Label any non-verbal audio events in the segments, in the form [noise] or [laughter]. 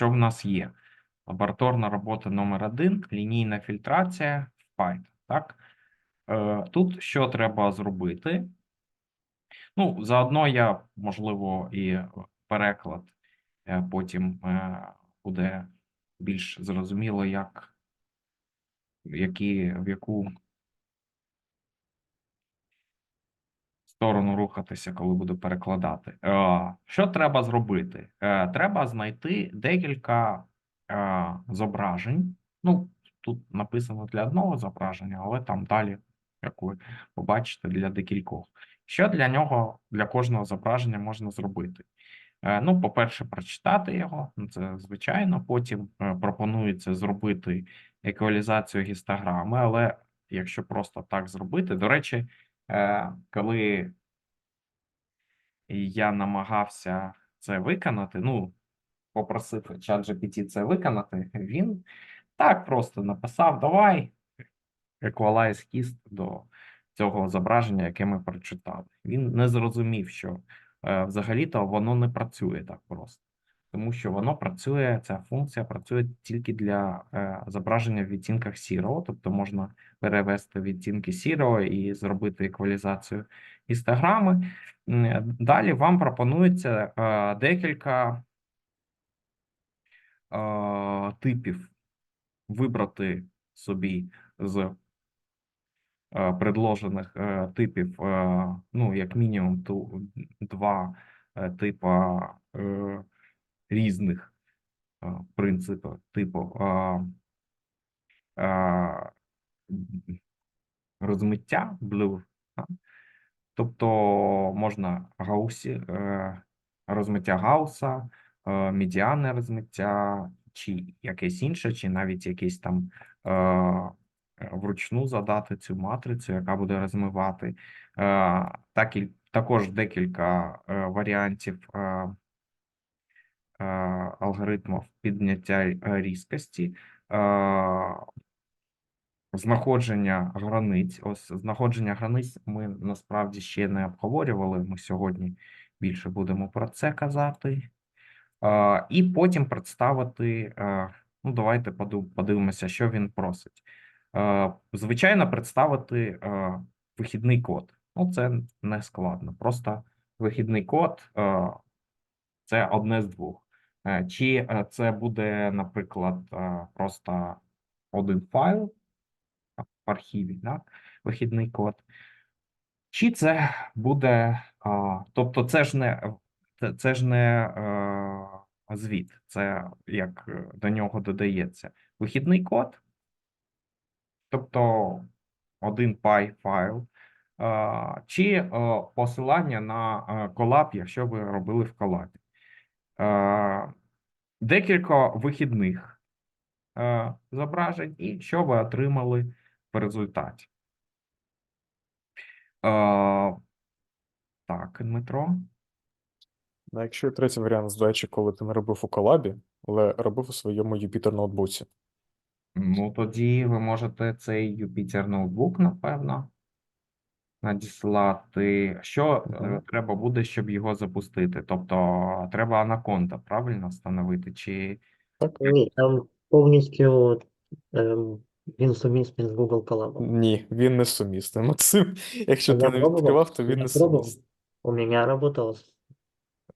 що в нас є? Лабораторна робота номер один, лінійна фільтрація в Python. Так? Е, Тут що треба зробити? Ну, заодно я, можливо, і переклад е, потім е, буде більш зрозуміло, як які, в яку сторону рухатися, коли буду перекладати. Е, Що треба зробити? Е, Треба знайти декілька е, зображень. Ну, тут написано для одного зображення, але там далі, як ви побачите, для декількох. Що для нього, для кожного зображення можна зробити? Ну, по-перше, прочитати його, ну, це звичайно. Потім пропонується зробити еквалізацію гістограми, але якщо просто так зробити, до речі, е, коли я намагався це виконати, ну, попросив ChatGPT це виконати, він так просто написав: давай equalize хіст до цього зображення, яке ми прочитали. Він не зрозумів, що е, взагалі-то воно не працює так просто. Тому що воно працює, ця функція працює тільки для е, зображення в відтінках сірого, тобто можна перевести відтінки сірого і зробити еквалізацію гістограми. М, Далі вам пропонується е, декілька е, типів вибрати собі з е, предложених типів, ну, як мінімум, два типа різних принципів, типу розмиття да. Тобто можна гаусі, е, розмиття Гауса, е, медіане розмиття, чи якесь інше, чи навіть якесь там е, вручну задати цю матрицю, яка буде розмивати. Так і також декілька варіантів алгоритмів підняття різкості. Знаходження границь. Ось знаходження границь ми насправді ще не обговорювали. Ми сьогодні більше будемо про це казати. І потім представити. е, Ну, давайте подивимося, що він просить. Е, Звичайно, представити е, вихідний код. Ну, це не складно. Просто вихідний код це одне з двох. Чи це буде, наприклад, просто один файл в архіві, да? вихідний код. Чи це буде, а, тобто це ж не це, ж не е, звіт, це як до нього додається вихідний код, тобто один py файл, чи е, посилання на е, колаб, якщо ви робили в колабі. Декілька вихідних зображень, і що ви отримали в результаті. Е, так, Дмитро. Якщо третій варіант здачі, коли ти не робив у колабі, але робив у своєму Jupyter ноутбуці. Ну, тоді ви можете цей Jupyter ноутбук, напевно, надіслати. Що е, треба буде, щоб його запустити? Тобто, треба анаконда, правильно встановити? Чи Так? Ні, там повністю ем, він сумісний з Google Collab. Ні, він не сумісний. Максим, якщо Я ти не пробував, відкривав, то я він не пробував. сумісний. У мене работало.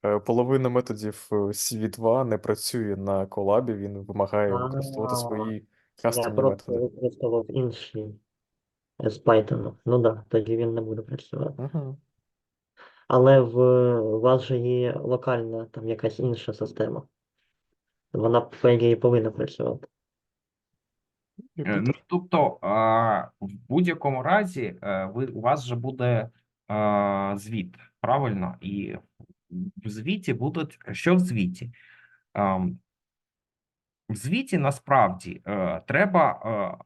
Е, Половина методів е, CV2 не працює на колабі, він вимагає використовувати А, свої Я кастомні просто методи. використовував інші з Python. Ну так, да, тоді він не буде працювати. Угу. Але в у вас же є локальна там якась інша система. Вона по ідеї повинна працювати. Е, Ну, тобто, в будь-якому разі, е, ви, у вас же буде звіт, правильно? І в звіті будуть, що в звіті? В звіті насправді е, треба,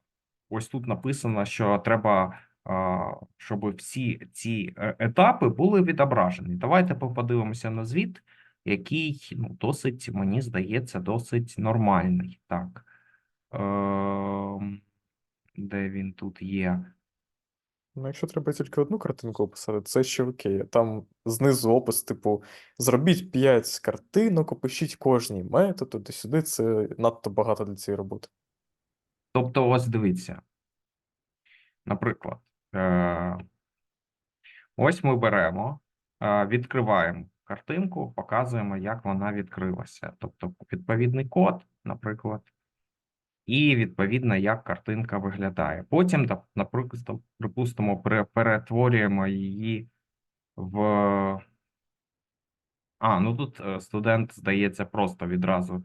ось тут написано, що треба, щоб всі ці етапи були відображені. Давайте подивимося на звіт, який ну, досить, мені здається, досить нормальний. Так. Ем, де він тут є? Ну, якщо треба тільки одну картинку описати, це ще окей. Там знизу опис, типу, зробіть 5 картинок, опишіть кожний метод, туди-сюди, це надто багато для цієї роботи. Тобто, ось дивіться. Наприклад, е, ось ми беремо, е, відкриваємо картинку, показуємо, як вона відкрилася. Тобто, відповідний код, наприклад, і відповідно, як картинка виглядає. Потім, наприклад, припустимо, перетворюємо її в. А, ну тут е, студент, здається, просто відразу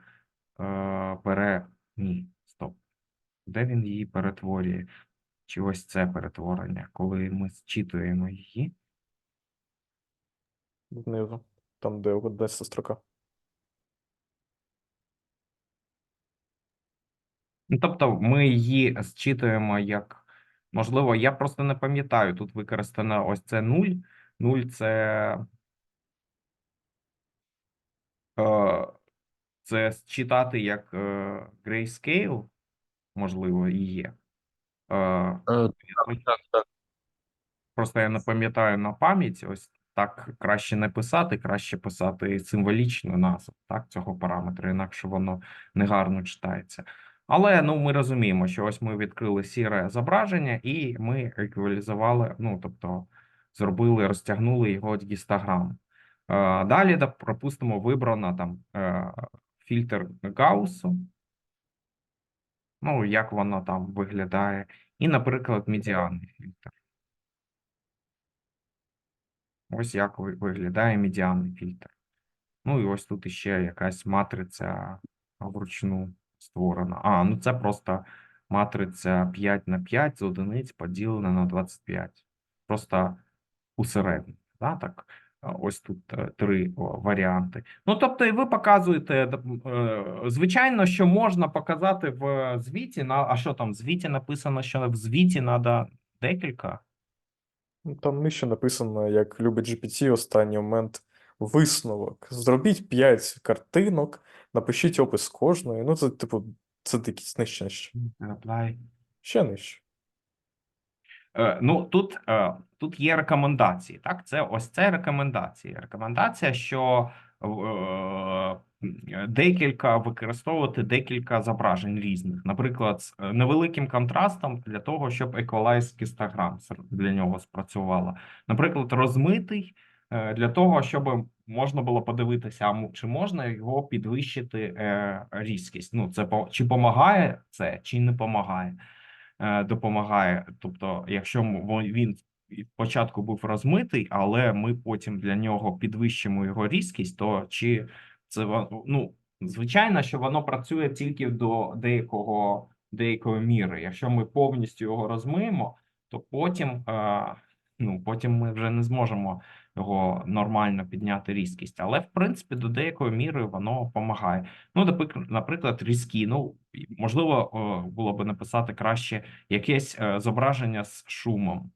е, бере. Ні, стоп. Де він її перетворює? Чи ось це перетворення, коли ми зчитуємо її? Знизу, там, де 11 строка. Ну, тобто ми її зчитуємо як, можливо, я просто не пам'ятаю, тут використано ось це 0. 0 це, е, це зчитати як е, grayscale, можливо, і є. Е, Так, так. Просто я не пам'ятаю на пам'ять, ось так краще не писати, краще писати символічну назву так, цього параметру, інакше воно негарно читається. Але ну, ми розуміємо, що ось ми відкрили сіре зображення, і ми еквалізували, ну тобто зробили, розтягнули його гістограму. Е, Далі, пропустимо, вибрано там е, фільтр Гауссу. Ну, як воно там виглядає, і, наприклад, медіанний фільтр. Ось як виглядає медіанний фільтр. Ну і ось тут іще якась матриця вручну створена. А, ну це просто матриця 5 на 5 з одиниць поділена на 25. Просто усередині. Да, так? Ось тут е, три варіанти. Ну, тобто, і ви показуєте, е, звичайно, що можна показати в звіті. А що там, в звіті написано, що в звіті треба декілька. Ну, Там нижче написано, як любить GPT, останній момент висновок. Зробіть 5 картинок, напишіть опис кожної. Ну, це, типу, це якісь нижче. Apply. Ще нижче. Е, Ну, тут, е, тут є рекомендації. Так, це ось це рекомендації. Рекомендація, що е, декілька використовувати декілька зображень різних, наприклад, з е, невеликим контрастом для того, щоб еквалайз гістограм сер- для нього спрацювала. Наприклад, розмитий для того, щоб можна було подивитися, чи можна його підвищити е, різкість. Ну, це чи допомагає це, чи не допомагає е, допомагає. Тобто, якщо він спочатку був розмитий, але ми потім для нього підвищимо його різкість, то чи це ну, звичайно, що воно працює тільки до деякого деякої міри. Якщо ми повністю його розмиємо, то потім, е, ну, потім ми вже не зможемо його нормально підняти різкість. Але в принципі до деякої міри воно допомагає. Ну, наприклад, різкі. Ну можливо, було би написати краще якесь е, зображення з шумом.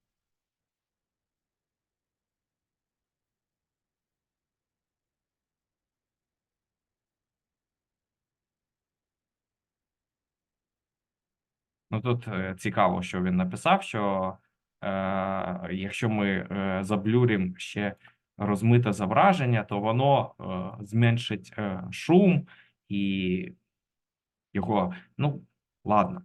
Ну тут е, цікаво, що він написав, що якщо ми е, заблюримо ще розмите зображення, то воно е, зменшить е, шум і його. Ну, ладно.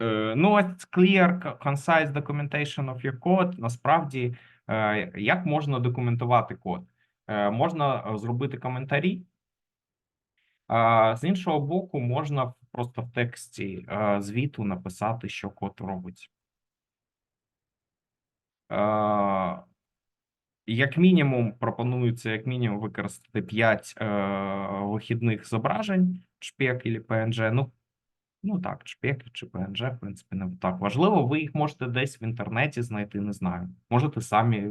Е, Ну, ось clear, co- concise documentation of your code. Насправді, е, як можна документувати код? Е, Можна е, зробити коментарі. З іншого боку, можна просто в тексті е, звіту написати, що код робить. Як мінімум, пропонується як мінімум використати 5 е, вихідних зображень, шпек або PNG. Ну, Ну так, шпек чи PNG, в принципі, не так важливо. Ви їх можете десь в інтернеті знайти, не знаю. Можете самі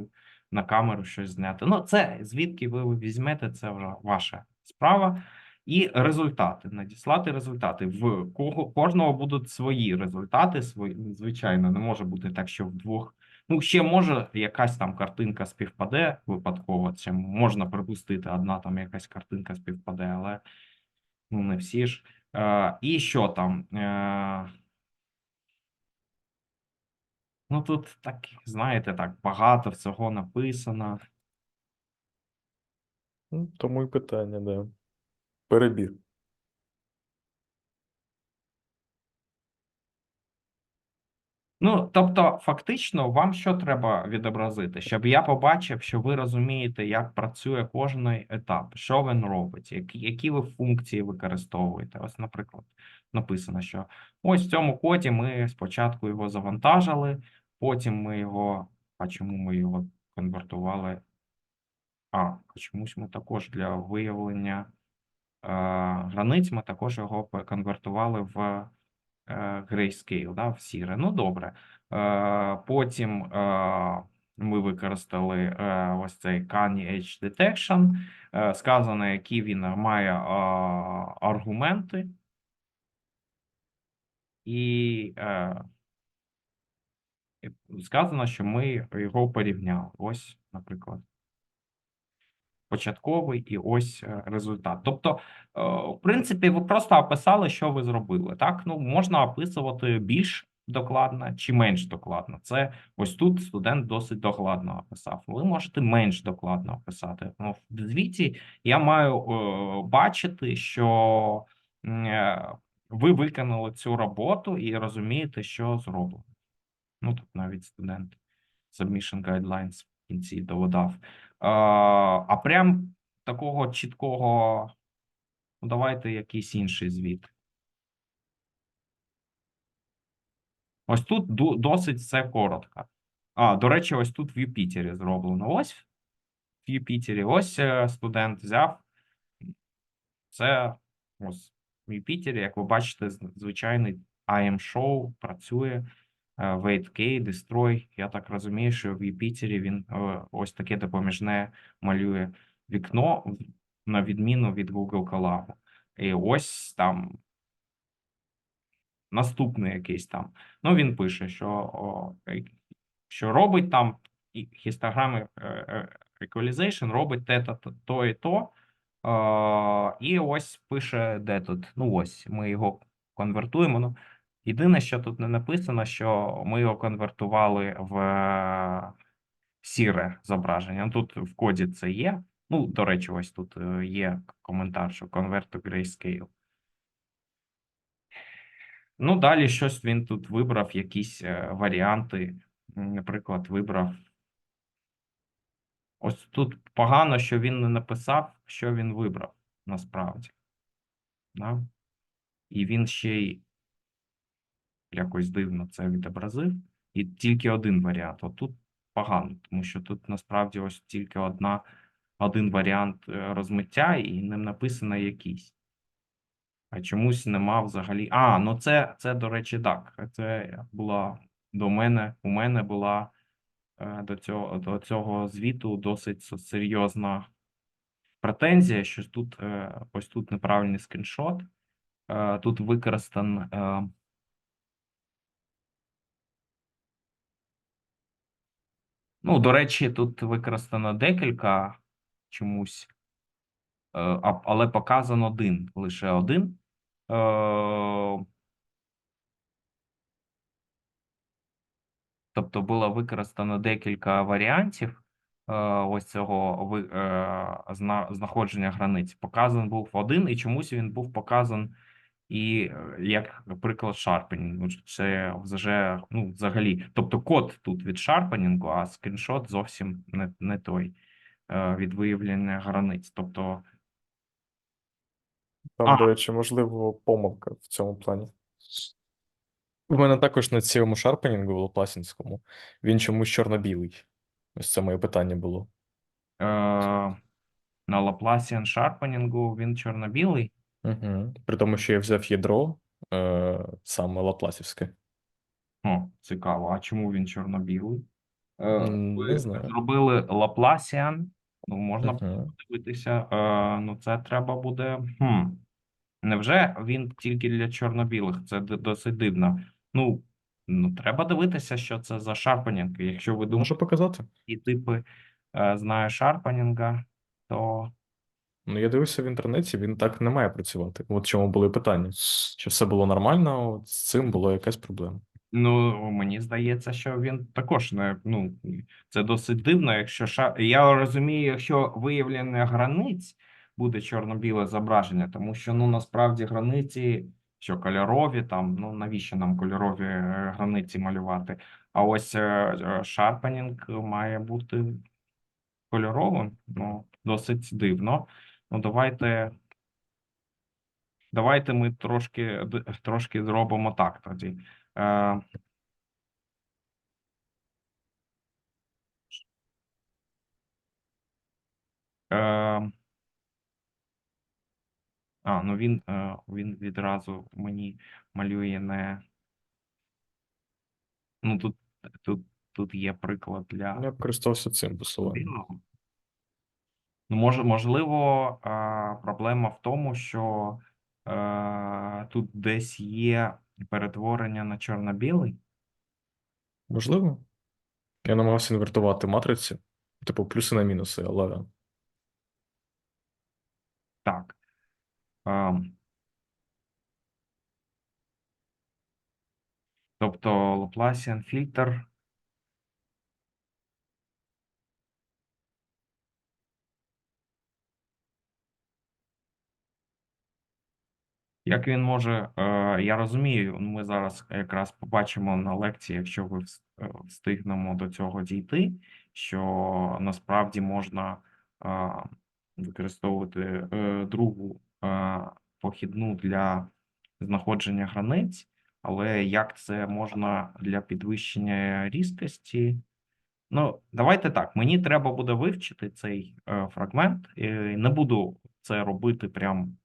на камеру щось зняти. Ну, це звідки ви візьмете, це вже ваша справа. І результати. Надіслати результати. В кого кожного будуть свої результати. Свої, звичайно, не може бути так, що в двох Ну, ще може якась там картинка співпаде випадково, це можна припустити, одна там якась картинка співпаде, але ну не всі ж. Е, і що там? Е, ну тут так, знаєте, так багато всього написано. Ну, тому і питання, да. Перебір. Ну, тобто, фактично, вам що треба відобразити? Щоб я побачив, що ви розумієте, як працює кожний етап, що він робить, які, які ви функції використовуєте. Ось, наприклад, написано, що ось в цьому коді ми спочатку його завантажили, потім ми його. А чому ми його конвертували? А, чомусь ми також для виявлення е, границь ми також його конвертували в е, grayscale, да, в сіре. Ну, добре. Е, Потім е, ми використали е, ось цей Canny Edge Detection. Е, Сказано, які він має е, аргументи. І е, сказано, що ми його порівняли. Ось, наприклад початковий і ось е, результат. Тобто, е, в принципі, ви просто описали, що ви зробили. Так, ну можна описувати більш докладно чи менш докладно. Це ось тут студент досить докладно описав. Ви можете менш докладно описати. Ну, в звіті я маю е, бачити, що е, ви виконали цю роботу і розумієте, що зроблено. Ну тут навіть студент Submission Guidelines в кінці доводав. А, а прям такого чіткого, ну давайте якийсь інший звіт. Ось тут досить все коротко. А, до речі, ось тут в Юпітері зроблено. Ось в Юпітері. Ось е, студент взяв. Це ось Юпітері, як ви бачите, звичайний IM Show працює. е, Wait Destroy. Я так розумію, що в Юпітері він е, ось таке допоміжне малює вікно на відміну від Google Colab. І ось там наступний якийсь там. Ну, він пише, що, о, е, що робить там і е, equalization робить те, то, то і то. І ось пише, де тут. Ну, ось ми його конвертуємо. Ну, єдине, що тут не написано, що ми його конвертували в е, сіре зображення. Ну, Тут в коді це є. Ну, до речі, ось тут е, є коментар, що convert to grayscale. Ну, далі щось він тут вибрав, якісь е, варіанти. Наприклад, вибрав. Ось тут погано, що він не написав, що він вибрав насправді. Да? І він ще й якось дивно це відобразив. І тільки один варіант. Отут погано, тому що тут насправді ось тільки одна, один варіант е, розмиття, і ним написано якийсь. А чомусь нема взагалі. А, ну це, це, до речі, так. Це була до мене, у мене була до цього, до цього звіту досить серйозна претензія, що тут е, ось тут неправильний скріншот. Е, Тут використан. е, Ну, до речі, тут використано декілька чомусь, е, але показан один, лише один. Тобто було використано декілька варіантів е, ось цього е, зна- знаходження границь. Показан був один, і чомусь він був показан і е, як приклад шарпенінгу. Це вже ну, взагалі. Тобто код тут від шарпенінгу, а скріншот зовсім не, не той від виявлення границь. Тобто, Там, А. до речі, можливо, помилка в цьому плані. У мене також на цьому шарпенінгу лопласінському він чомусь чорно-білий. Ось це моє питання було. е, на Laplacian шарпенінгу він чорно-білий. Угу. При тому, що я взяв ядро е, саме лапласівське. О, цікаво. А чому він чорно-білий? Е, М, ви знаю. зробили Laplacian, ну можна Угу. подивитися. Е, ну, це треба буде. Хм. Невже він тільки для чорно-білих? Це д- досить дивно. Ну, Ну, треба дивитися, що це за шарпанінг. Якщо ви думаєте, Можу показати? які типи е, знає шарпанінга, то Ну, я дивився в інтернеті, він так не має працювати. От в чому були питання. Чи все було нормально, от з цим була якась проблема. Ну, мені здається, що він також не ну це досить дивно. Якщо ша... я розумію, якщо виявлення границь буде чорно-біле зображення, тому що ну насправді границі, що кольорові, там ну навіщо нам кольорові е, границі малювати? А ось шарпанінг має бути кольоровим. Ну, досить дивно. Ну, давайте. Давайте ми трошки трошки зробимо так тоді. Е, Е, а, ну він, е, він відразу мені малює не. Ну тут, тут, тут є приклад для Я б користався цим посиланням. Ну, може, можливо, е, проблема в тому, що е, тут десь є перетворення на чорно-білий. Можливо. Я намагався інвертувати матриці, типу плюси на мінуси, але Так. Тобто Laplacian фільтр. Як він може, е, я розумію, ми зараз якраз побачимо на лекції, якщо ви е, встигнемо до цього дійти, що насправді можна е, використовувати другу похідну для знаходження границь, але як це можна для підвищення різкості? Ну, давайте так. Мені треба буде вивчити цей е, фрагмент. Не буду це робити прям,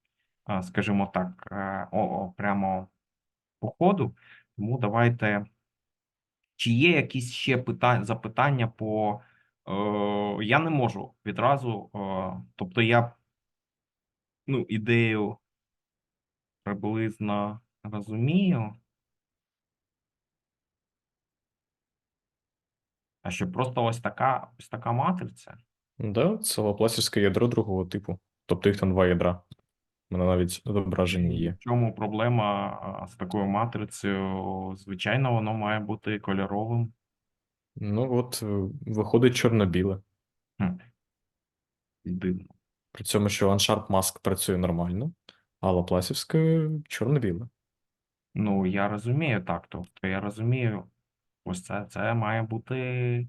е, скажімо так, е, прямо по ходу. Тому давайте. Чи є якісь ще питання, запитання по. Е, я не можу відразу. Е, тобто я ну, ідею приблизно розумію. А що просто ось така, ось така матриця. да, це лапласівське ядро другого типу. Тобто їх там два ядра. Мене навіть зображення є. В чому проблема з такою матрицею? Звичайно, воно має бути кольоровим. Ну от, е, виходить чорно-біле. Дивно. При цьому, що Unsharp Mask працює нормально, а лапласівське чорно-біле. Ну, я розумію так. Тобто, я розумію, ось це, це має бути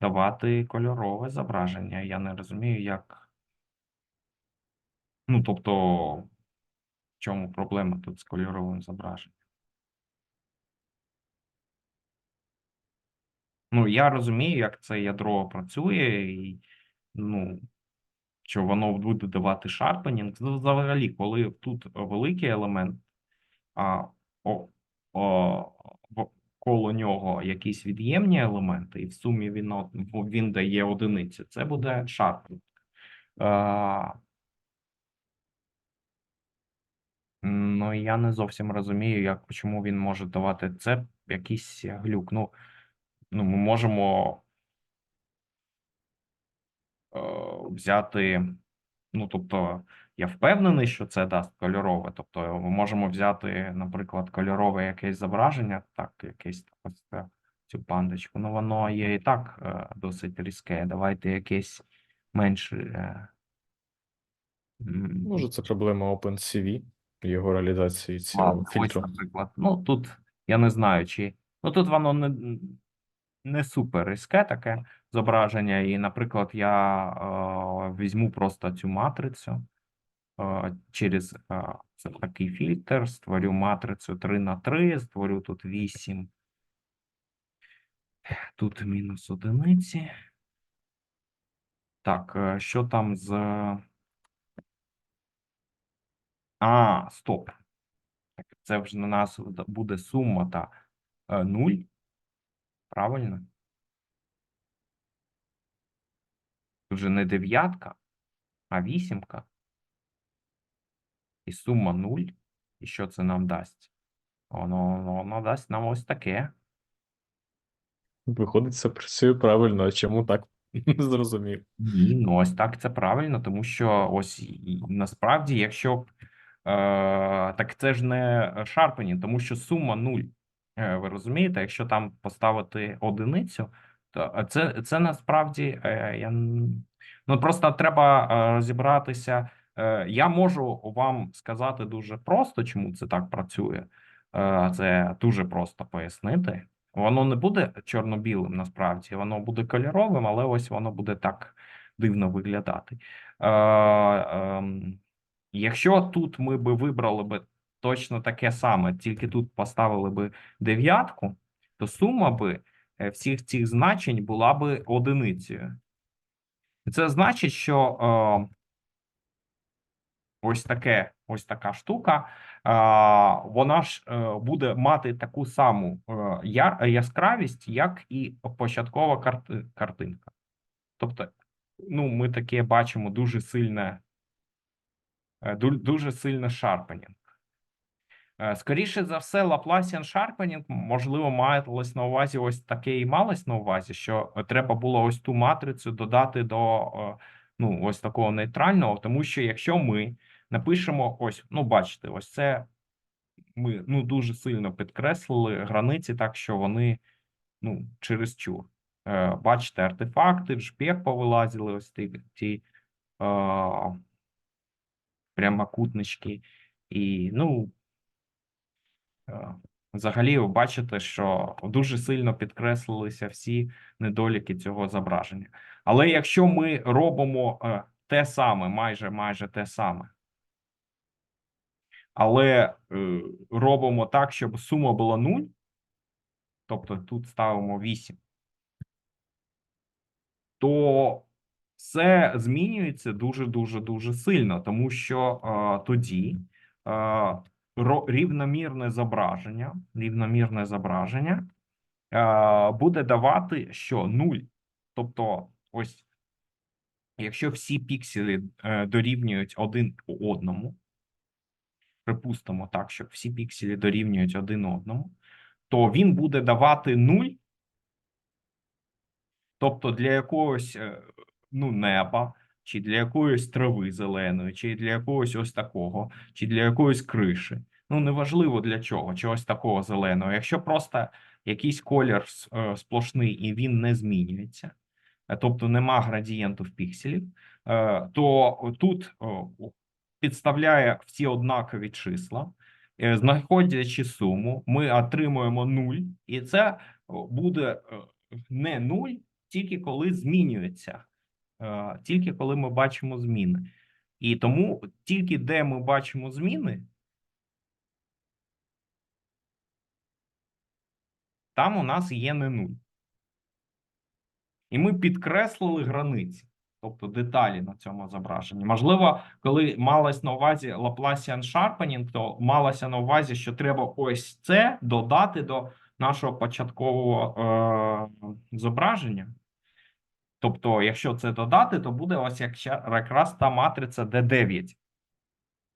давати кольорове зображення. Я не розумію, як. Ну, тобто, в чому проблема тут з кольоровим зображенням? Ну, я розумію, як це ядро працює, і ну, що воно буде давати шарпенінг. Взагалі, коли тут великий елемент, а о, о, коло нього якісь від'ємні елементи, і в сумі він, він дає одиниці, це буде шарпенінг. А, Ну, я не зовсім розумію, як чому він може давати це якийсь глюк. Ну, ну ми можемо е, взяти. Ну, тобто, я впевнений, що це дасть кольорове. Тобто, ми можемо взяти, наприклад, кольорове якесь зображення, так, якесь ось цю пандочку. Ну, воно є і так е, досить різке. Давайте якесь менш. е, Може, це проблема OpenCV, його реалізації цього Ладно, ось, наприклад. Ну, тут я не знаю, чи. Ну, тут воно не, не супер різке таке зображення. І, наприклад, я е, візьму просто цю матрицю е, через е, такий фільтр, створю матрицю 3 на 3, створю тут 8. Тут мінус одиниці. Так, що там з. А, стоп. Це вже на нас буде сума та е, 0. Правильно? Тут вже не дев'ятка, а вісімка. І сума 0. І що це нам дасть? Воно, воно дасть нам ось таке. Виходить, це працює правильно, а чому так? [laughs] Не зрозумів. Ні, ну ось так це правильно, тому що ось насправді, якщо б е, так це ж не шарпені, тому що сума нуль. Е, ви розумієте, якщо там поставити одиницю, це, це насправді е, я ну просто треба е, розібратися. Е, я можу вам сказати дуже просто, чому це так працює. Е, це дуже просто пояснити. Воно не буде чорно-білим насправді, воно буде кольоровим, але ось воно буде так дивно виглядати. Е, ем, якщо тут ми би вибрали би точно таке саме, тільки тут поставили би дев'ятку, то сума би е, всіх цих значень була би одиницею. І Це значить, що е, ось таке, ось така штука, а, вона ж е, буде мати таку саму е, яскравість, як і початкова карти- картинка. Тобто, ну, ми таке бачимо дуже сильне, е, дуже сильне шарпенінг. Е, Скоріше за все, Laplacian Sharpening, можливо, малось на увазі ось таке і малось на увазі, що треба було ось ту матрицю додати до е, ну, ось такого нейтрального, тому що якщо ми напишемо ось, ну, бачите, ось це ми ну, дуже сильно підкреслили границі, так що вони ну, через чур. Е, бачите, артефакти, в жпек повилазили, ось ті, ті е, прямокутнички. І, ну, взагалі, ви бачите, що дуже сильно підкреслилися всі недоліки цього зображення. Але якщо ми робимо е, те саме, майже майже те саме, але е, робимо так, щоб сума була 0, тобто тут ставимо 8, то все змінюється дуже дуже дуже сильно, тому що е, тоді е, рівномірне зображення, рівномірне зображення е, буде давати що 0. Тобто, ось, якщо всі пікселі е, дорівнюють один одному, припустимо так, що всі пікселі дорівнюють один одному, то він буде давати 0. Тобто для якогось е, ну, неба, чи для якоїсь трави зеленої, чи для якогось ось такого, чи для якоїсь криші. Ну, неважливо для чого, чогось такого зеленого. Якщо просто якийсь колір е, сплошний і він не змінюється, е, тобто нема градієнту в пікселів, е, то тут підставляє всі однакові числа, знаходячи суму, ми отримуємо 0, і це буде не 0, тільки коли змінюється, тільки коли ми бачимо зміни. І тому тільки де ми бачимо зміни, там у нас є не 0. І ми підкреслили границі, тобто деталі на цьому зображенні. Можливо, коли малось на увазі Laplacian Sharpening, то малося на увазі, що треба ось це додати до нашого початкового е- зображення. Тобто, якщо це додати, то буде ось як якраз та матриця D9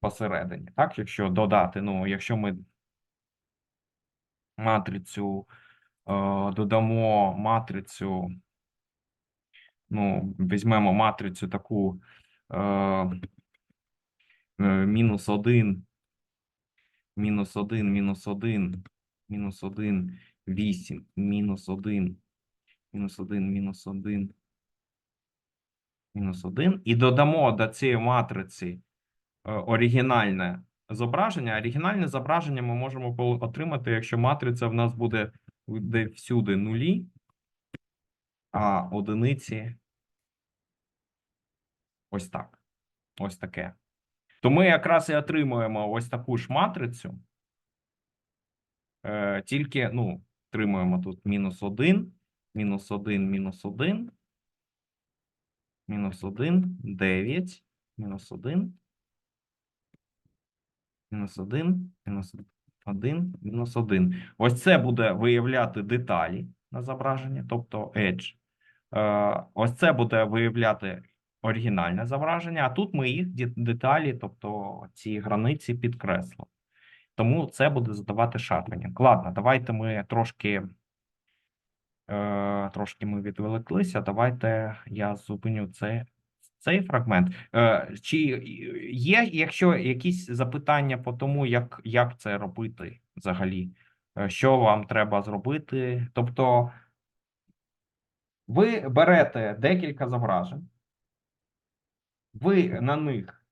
посередині. Так, якщо додати, ну, якщо ми матрицю е, додамо матрицю, ну, візьмемо матрицю таку е, е, мінус 1, мінус 1, мінус 1, мінус 1, 8, мінус 1, мінус 1, мінус 1, мінус 1, і додамо до цієї матриці е, оригінальне зображення. Оригінальне зображення ми можемо отримати, якщо матриця в нас буде де всюди нулі, а одиниці ось так. Ось таке. То ми якраз і отримуємо ось таку ж матрицю. Е, тільки, ну, отримуємо тут мінус 1, мінус 1, мінус 1, мінус 1, 9, мінус 1, мінус 1, мінус 1, мінус 1. Ось це буде виявляти деталі на зображенні, тобто edge. Е, ось це буде виявляти оригінальне зображення, а тут ми їх деталі, тобто ці границі підкреслили. Тому це буде задавати шарпенінг. Ладно, давайте ми трошки трошки ми відволіклися. Давайте я зупиню це, цей фрагмент. Е, чи є, якщо якісь запитання по тому, як, як це робити взагалі? Е, Що вам треба зробити? Тобто, ви берете декілька зображень, ви на них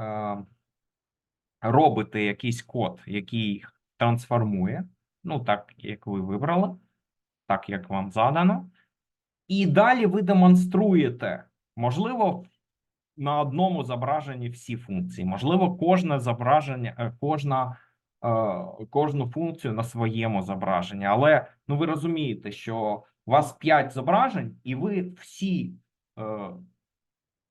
е, робите якийсь код, який трансформує, ну так, як ви вибрали, так як вам задано. І далі ви демонструєте, можливо, на одному зображенні всі функції, можливо, кожне зображення, е, кожна, е, кожну функцію на своєму зображенні. Але ну ви розумієте, що у вас 5 зображень, і ви всі е,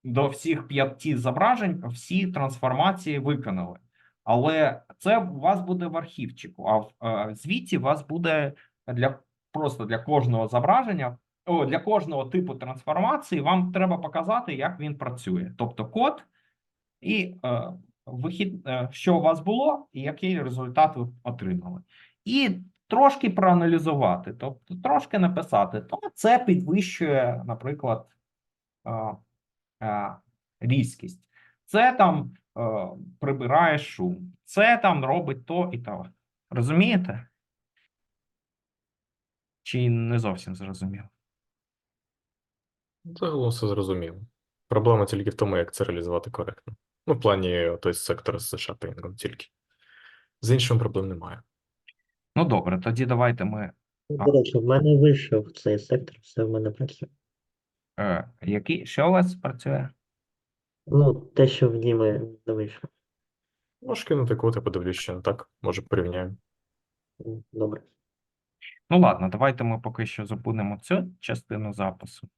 до всіх п'яти зображень всі трансформації виконали. Але це у вас буде в архівчику, а в звіті у вас буде для просто для кожного зображення, о, для кожного типу трансформації вам треба показати, як він працює. Тобто код і е, вихід, е, що у вас було, і який результат ви отримали. І трошки проаналізувати, тобто трошки написати, то це підвищує, наприклад, е, е, різкість. Це там е, прибирає шум, це там робить то і то. Розумієте? Чи не зовсім зрозуміло? Загалом все зрозуміло. Проблема тільки в тому, як це реалізувати коректно. Ну, в плані той сектор з шапінгом тільки. З іншим проблем немає. Ну добре, тоді давайте ми. До речі, в мене вийшов цей сектор, все в мене працює. Е, який, що у вас працює? Ну, те, що в Діми не вийшло. Можеш кинути код, я подивлюсь, що не так, може порівняємо. Добре. Ну ладно, давайте ми поки що зупинимо цю частину запису.